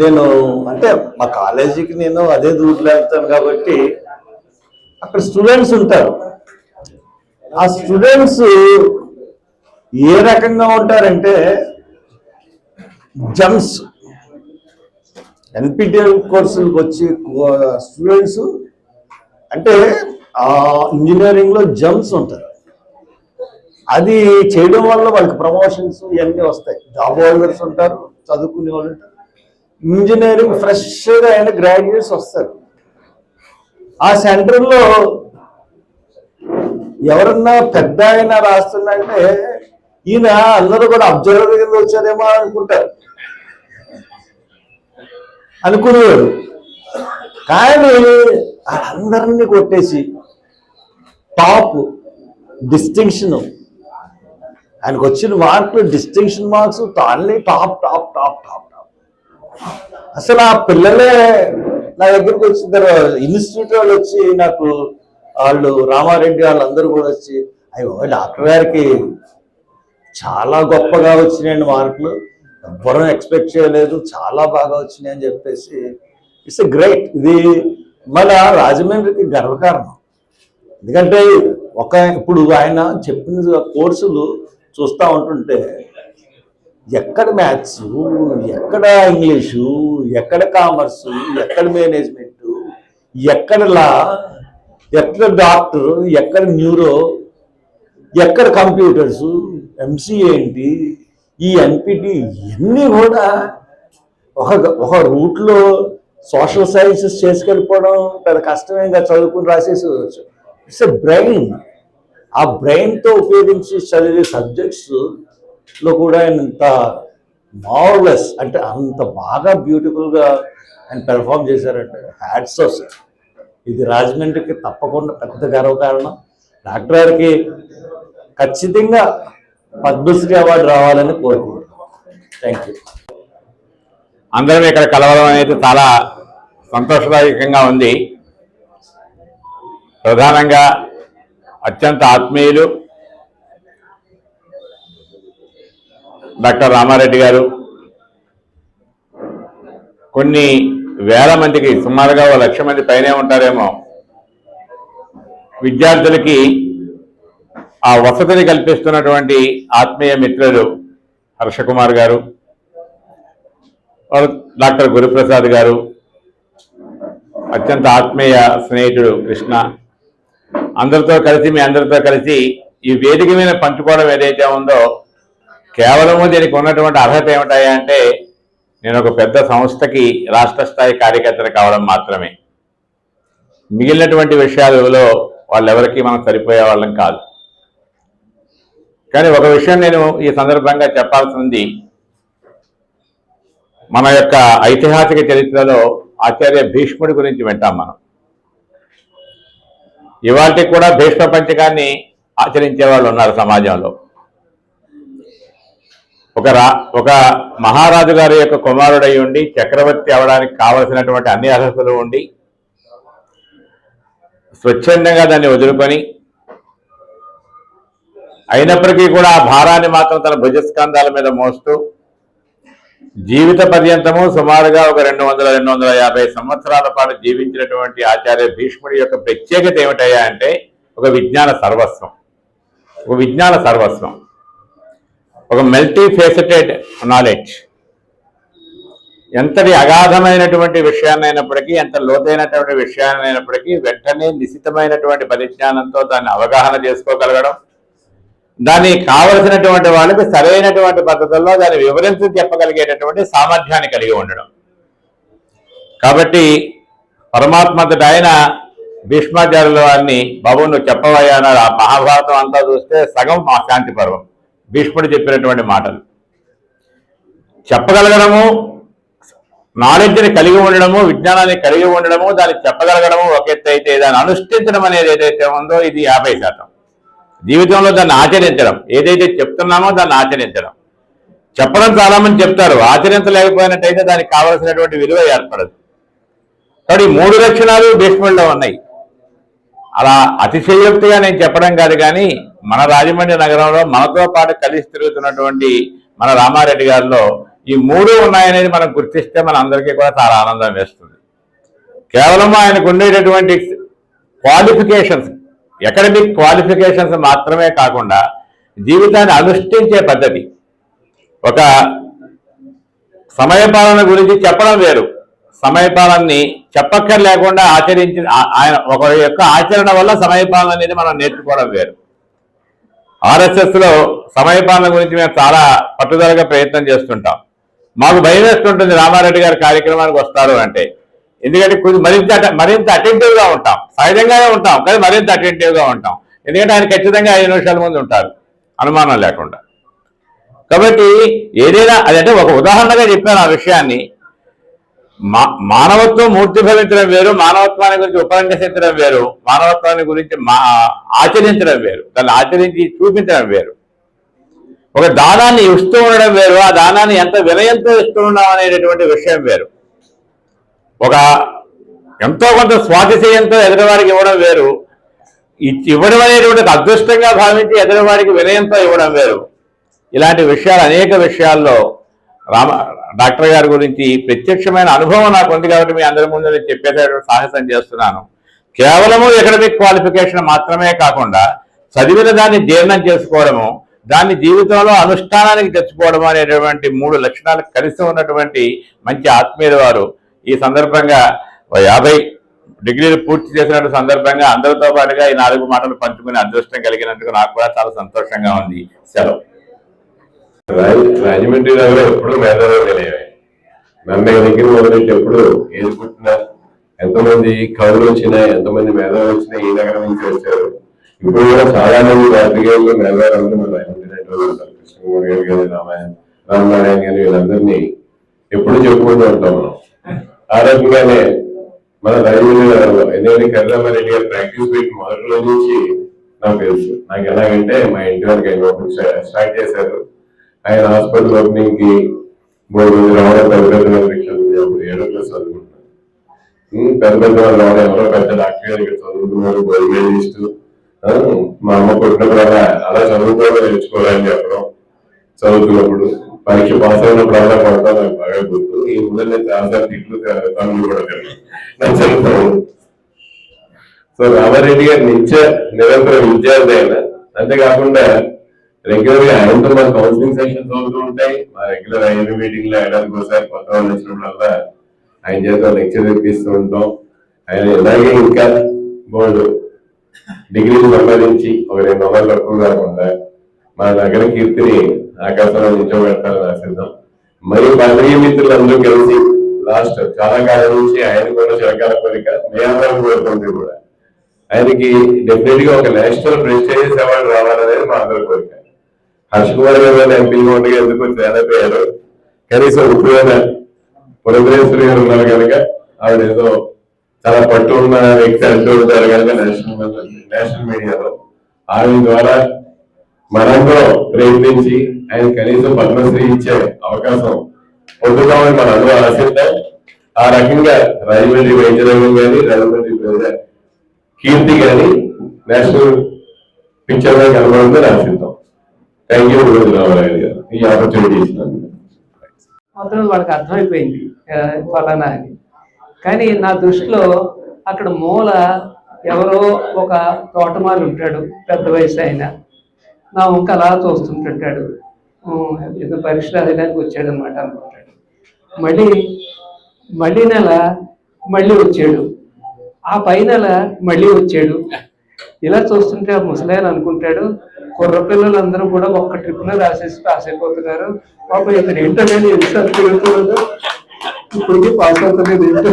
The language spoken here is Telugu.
నేను అంటే మా కాలేజీకి నేను అదే దూరంలో వెళ్తాను కాబట్టి అక్కడ స్టూడెంట్స్ ఉంటారు. ఆ స్టూడెంట్స్ ఏ రకంగా ఉంటారంటే జమ్స్ ఎన్పిటిఎల్ కోర్సులకు వచ్చి స్టూడెంట్స్ అంటే ఆ ఇంజనీరింగ్ జమ్స్ ఉంటారు. అది చేయడం వల్ల వాళ్ళకి ప్రమోషన్స్ ఇవన్నీ వస్తాయి. జాబ్ హోల్డర్స్ ఉంటారు చదువుకునే వాళ్ళు ఉంటారు. ఇంజనీరింగ్ ఫ్రెష్గా అయిన గ్రాడ్యుయేట్స్ వస్తారు. ఆ సెంటర్లో ఎవరన్నా పెద్ద ఆయన రాస్తుందంటే ఈయన అందరూ కూడా అబ్జర్వర్ కింద వచ్చారేమో అనుకుంటారు. అనుకునేవారు. కానీ అందరినీ కొట్టేసి టాప్ డిస్టింక్షన్ ఆయనకు వచ్చిన మార్కులు డిస్టింక్షన్ మార్క్స్ అన్నీ టాప్ టాప్ టాప్ టాప్. అసలు ఆ పిల్లలే నా దగ్గరకు వచ్చిన తర్వాత ఇన్స్టిట్యూట్ వాళ్ళు వచ్చి నాకు వాళ్ళు రామారెడ్డి వాళ్ళందరూ కూడా వచ్చి అయ్యో డాక్టర్ గారికి చాలా గొప్పగా వచ్చినాయండి మార్కులు. ఎవ్వరూ ఎక్స్పెక్ట్ చేయలేదు చాలా బాగా వచ్చినాయి అని చెప్పేసి. It's a great. ఇది మన రాజమండ్రికి గర్వకారణం. ఎందుకంటే ఒక ఇప్పుడు ఆయన చెప్పిన కోర్సులు చూస్తూ ఉంటుంటే ఎక్కడ మ్యాథ్స్ ఎక్కడ ఇంగ్లీషు ఎక్కడ కామర్సు ఎక్కడ మేనేజ్మెంటు ఎక్కడ లా ఎక్కడ డాక్టర్ ఎక్కడ న్యూరో ఎక్కడ కంప్యూటర్స్ ఎంసీఏ ఏంటి ఈ ఎన్పిటి ఇవన్నీ కూడా ఒక ఒక రూట్లో సోషల్ సైన్సెస్ చేసుకెళ్ళిపోవడం పెద్ద కష్టమేగా చదువుకుని రాసేసుకోవచ్చు ఇట్స్ ఎ బ్రెయిన్. ఆ బ్రెయిన్తో ఉపయోగించి చదివే సబ్జెక్ట్స్ లో కూడా ఆయన ఇంత మార్వలెస్ అంటే అంత బాగా బ్యూటిఫుల్గా ఆయన పెర్ఫామ్ చేశారంటే హ్యాట్స్ ఆఫ్ సార్ ఇది రాజమండ్రికి తప్పకుండా పెద్ద గర్వకారణం డాక్టర్ గారికి ఖచ్చితంగా పద్మశ్రీ అవార్డు రావాలని కోరుకుంటున్నాం. థ్యాంక్ యూ అందరం ఇక్కడ కలవడం అనేది చాలా సంతోషదాయకంగా ఉంది. ప్రధానంగా అత్యంత ఆత్మీయులు డాక్టర్ రామారెడ్డి గారు. కొన్ని వేల మందికి సుమారుగా ఓ లక్ష మంది పైనే ఉంటారేమో. విద్యార్థులకి ఆ వసతిని కల్పిస్తున్నటువంటి ఆత్మీయ మిత్రులు హర్షకుమార్ గారు డాక్టర్ గురుప్రసాద్ గారు అత్యంత ఆత్మీయ స్నేహితుడు కృష్ణ. అందరితో కలిసి మీ అందరితో కలిసి ఈ వేదిక మీద పంచుకోవడం ఏదైతే ఉందో కేవలము దీనికి ఉన్నటువంటి అర్హత ఏమిటాయా అంటే నేను ఒక పెద్ద సంస్థకి రాష్ట్ర స్థాయి కార్యకర్తలు కావడం మాత్రమే. మిగిలినటువంటి విషయాలలో వాళ్ళెవరికి మనం సరిపోయే వాళ్ళం కాదు. కానీ ఒక విషయం నేను ఈ సందర్భంగా చెప్పాల్సింది మన యొక్క ఐతిహాసిక చరిత్రలో ఆచార్య భీష్ముడి గురించి వింటాం మనం. ఇవాళకి కూడా భీష్మ పంచకాన్ని ఆచరించే వాళ్ళు ఉన్నారు సమాజంలో. ఒక రా ఒక మహారాజు గారి యొక్క కుమారుడై ఉండి చక్రవర్తి అవడానికి కావలసినటువంటి అన్ని అర్హతలు ఉండి స్వచ్ఛందంగా దాన్ని వదులుకొని అయినప్పటికీ కూడా ఆ భారాన్ని మాత్రం తన భుజస్కంధాల మీద మోస్తూ జీవిత పర్యంతము సుమారుగా ఒక రెండు వందల రెండు వందల యాభై సంవత్సరాల పాటు జీవించినటువంటి ఆచార్య భీష్ముడి యొక్క ప్రత్యేకత ఏమిటయ్యా అంటే ఒక విజ్ఞాన సర్వస్వం. ఒక విజ్ఞాన సర్వస్వం. ఒక మల్టీ ఫేసటెడ్ నాలెడ్జ్ ఎంతటి అగాధమైనటువంటి విషయాన్ని అయినప్పటికీ ఎంత లోతైనటువంటి విషయాన్ని అయినప్పటికీ వెంటనే నిశితమైనటువంటి పరిజ్ఞానంతో దాన్ని అవగాహన చేసుకోగలగడం దానికి కావలసినటువంటి వాళ్ళకి సరైనటువంటి పద్ధతుల్లో దాన్ని వివరించి చెప్పగలిగేటటువంటి సామర్థ్యాన్ని కలిగి ఉండడం. కాబట్టి పరమాత్మంతటి ఆయన భీష్మాచార్యుల వారిని బాబు నువ్వు చెప్పవయ్యా అన్నారు ఆ మహాభారతం అంతా చూస్తే సగం మా శాంతి పర్వం. భీష్ముడు చెప్పినటువంటి మాటలు. చెప్పగలగడము నాలెడ్జ్ని కలిగి ఉండడము విజ్ఞానాన్ని కలిగి ఉండడము దాన్ని చెప్పగలగడము ఒక ఎత్తు అయితే దాన్ని అనుష్ఠించడం అనేది ఏదైతే ఉందో ఇది యాభై శాతం. జీవితంలో దాన్ని ఆచరించడం ఏదైతే చెప్తున్నామో దాన్ని ఆచరించడం. చెప్పడం చాలా మంది చెప్తారు ఆచరించలేకపోయినట్టయితే దానికి కావలసినటువంటి విలువ ఏర్పడదు. కాబట్టి మూడు లక్షణాలు భీష్ముల్లో ఉన్నాయి. అలా అతిశయోక్తిగా నేను చెప్పడం కాదు కానీ మన రాజమండ్రి నగరంలో మనతో పాటు కలిసి తిరుగుతున్నటువంటి మన రామారెడ్డి గారిలో ఈ మూడు ఉన్నాయనేది మనం గుర్తిస్తే మన అందరికీ కూడా చాలా ఆనందం వేస్తుంది. కేవలం ఆయనకు ఉండేటటువంటి క్వాలిఫికేషన్స్ ఎకడమిక్ క్వాలిఫికేషన్స్ మాత్రమే కాకుండా జీవితాన్ని అనుష్ఠించే పద్ధతి. ఒక సమయపాలన గురించి చెప్పడం వేరు. సమయపాలనని చెప్పక్కర్లేకుండా ఆచరించిన ఆయన ఒకరి యొక్క ఆచరణ వల్ల సమయపాలన అనేది మనం నేర్చుకోవడం వేరు. ఆర్ఎస్ఎస్లో సమయపాలన గురించి మేము చాలా పట్టుదలగా ప్రయత్నం చేస్తుంటాం. మాకు భయం వేస్తుంటుంది రామారెడ్డి గారి కార్యక్రమానికి వస్తారు అంటే. ఎందుకంటే కొంచెం మరింత మరింత అటెంటివ్గా ఉంటాం. సహజంగానే ఉంటాం కానీ మరింత అటెంటివ్గా ఉంటాం. ఎందుకంటే ఆయన ఖచ్చితంగా ఐదు నిమిషాల ముందు ఉంటారు. అనుమానం లేకుండా. కాబట్టి ఏదైనా అదంటే ఒక ఉదాహరణగా చెప్పాను ఆ విషయాన్ని. మా మానవత్వం మూర్తిభవించడం వేరు మానవత్వాన్ని గురించి ఉపన్యసించడం వేరు మానవత్వాన్ని గురించి మా ఆచరించడం వేరు దాన్ని ఆచరించి చూపించడం వేరు. ఒక దానాన్ని ఇస్తూ ఉండడం వేరు ఆ దానాన్ని ఎంత వినయంతో ఇస్తూ ఉన్నాం అనేటటువంటి విషయం వేరు. ఒక ఎంతో కొంత స్వాతిశయంతో ఎదుటివారికి ఇవ్వడం వేరు ఇవ్వడం అనేటువంటిది అదృష్టంగా భావించి ఎదుటివారికి వినయంతో ఇవ్వడం వేరు. ఇలాంటి విషయాలు అనేక విషయాల్లో రామ డాక్టర్ గారి గురించి ప్రత్యక్షమైన అనుభవం నాకు ఉంది కాబట్టి మీ అందరి ముందు నేను చెప్పేటటువంటి సాహసం చేస్తున్నాను. కేవలము ఎకడమిక్ క్వాలిఫికేషన్ మాత్రమే కాకుండా చదివిన దాన్ని జీర్ణం చేసుకోవడము దాన్ని జీవితంలో అనుష్ఠానానికి తెచ్చుకోవడం అనేటువంటి మూడు లక్షణాలు కలిసి ఉన్నటువంటి మంచి ఆత్మీయుల వారు. ఈ సందర్భంగా యాభై డిగ్రీలు పూర్తి చేసిన సందర్భంగా అందరితో పాటుగా ఈ నాలుగు మాటలు పంచుకునే అదృష్టం కలిగినందుకు నాకు కూడా చాలా సంతోషంగా ఉంది. సెలవు. రాజమండ్రి నగరం ఎప్పుడు మేధావులు నిలయమే నన్నయ్య దగ్గర మొదలెట్టేప్పుడు ఏది పుట్టినా ఎంతమంది కవులు వచ్చినా ఎంతమంది మేధావులు వచ్చినా ఈ నగరం నుంచి వచ్చారు. ఇప్పుడు కూడా చాలా మంది రాజకీయాల్లో మేధావులు అందరూ మన రాజమండ్రి నెట్వర్క్ ఉంటారు. కృష్ణకుమార్ గారు కానీ రామాయణ రామనారాయణ గారు వీళ్ళందరినీ ఎప్పుడు చెప్పుకుంటూ ఉంటాం మనం. ఆ రకంగానే మన రాజమండ్రి నగరంలో ఎందుకంటే కరీరామారెడ్డి గారు ప్రాక్టీస్ పెట్టి మొదటి రోజు నుంచి నాకు తెలుసు. నాకు ఎలాగంటే మా ఇంటి వరకు స్టార్ట్ చేశారు. ఆయన హాస్పిటల్ ఓపెనింగ్కి మూడు మంది రావడం పెద్ద పెద్ద వాళ్ళకి ఏడో క్లాస్ చదువుకుంటున్నాను పెద్ద పెద్ద వాళ్ళు రావడం ఎవరో పెద్ద డాక్టర్ గారు ఇక్కడ చదువుకున్నారు బయోలజిస్ట్ మా అమ్మ కొట్టినప్పుడు అలా చదువుకోవడం నేర్చుకోవాలని చెప్పడం చదువుతున్నప్పుడు. పరీక్ష పాస్ అయినప్పుడు అలా కొడతా నాకు బాగా గుర్తు. ఈ ముందు నేను చాలాసార్లు తిట్లు తమ్ముడు కూడా తిన్నాను. నాకు చదువుతాను సో రామారెడ్డి గారి నిత్య నిరంతర విద్యార్థి అయినా అంతేకాకుండా రెగ్యులర్గా ఆయనతో మా కౌన్సిలింగ్ సెషన్స్ అవుతూ ఉంటాయి. మా రెగ్యులర్ ఐఎంఏ మీటింగ్లో ఏడాదికి ఒకసారి కొత్త వాళ్ళు వచ్చినప్పుడల్లా ఆయన చేత లెక్చర్ తెప్పిస్తూ ఉంటాం. ఆయన ఇలాగే ఇంకా బోర్డు డిగ్రీలు సంపాదించి ఒక రెండు వందలు తక్కువ కాకుండా మా నగర కీర్తిని ఆకాశంలో నిల్చోబెట్టాలని ఆశిద్దాం. మరియు పదవీ మిత్రులందరూ కలిసి లాస్ట్ చాలా కాలం నుంచి ఆయన కూడా చిరకాల కోరిక మేమందరం కోరుకుంటే కూడా ఆయనకి డెఫినెట్గా ఒక నేషనల్ ప్రెస్టేజియస్ అవార్డు రావాలనేది మా అందరి కోరిక. హర్ష్ కుమార్ గారు ఎంపీగా ఉండగా ఎందుకు తేలిపోయారు కనీసం ఇప్పుడైనా పురంధరేశ్వరి గారు ఉన్నారు కనుక ఆవిడ ఏదో చాలా పట్టు ఉన్న వ్యక్తి అంటూ ఉంటారు కనుక నేషనల్ నేషనల్ మీడియాలో. ఆవిడ ద్వారా మనంలో ప్రయత్నించి ఆయన కనీసం పద్మశ్రీ ఇచ్చే అవకాశం పొందుతామని మన అందరూ ఆశిద్దాం ఆ రకంగా రాజమండ్రి వైద్యరంగం కానీ రాజమండ్రి కీర్తి కానీ నేషనల్ పిక్చర్గా కనబడుతుందని ఆశిద్దాం థ్యాంక్ యూ గారు ఈ ఆపర్చునిటీ మొత్తం వాళ్ళకి అర్థమైపోయింది. ఫలానా అని. కానీ నా దృష్టిలో అక్కడ మూల ఎవరో ఒక తోటమాలి ఉంటాడు పెద్ద వయసు ఆయన నా వంక అలా చూస్తుంటుంటాడు ఏదో పరీక్ష రాయడానికి వచ్చాడు అనమాట అనుకుంటాడు. మళ్ళీ మళ్ళీ నెల మళ్ళీ వచ్చాడు. ఆ పై నెల మళ్ళీ వచ్చాడు. ఇలా చూస్తుంటే ముసలాయన అనుకుంటాడు కుర్ర పిల్లలందరూ కూడా ఒక్క ట్రిప్లో రాసేసి పాస్ అయిపోతున్నారు. పాప ఇతను ఏంటో నేను ఎంత తిరుగుతున్నాడు ఇప్పటికీ పాస్ అవుతుంది ఏంటో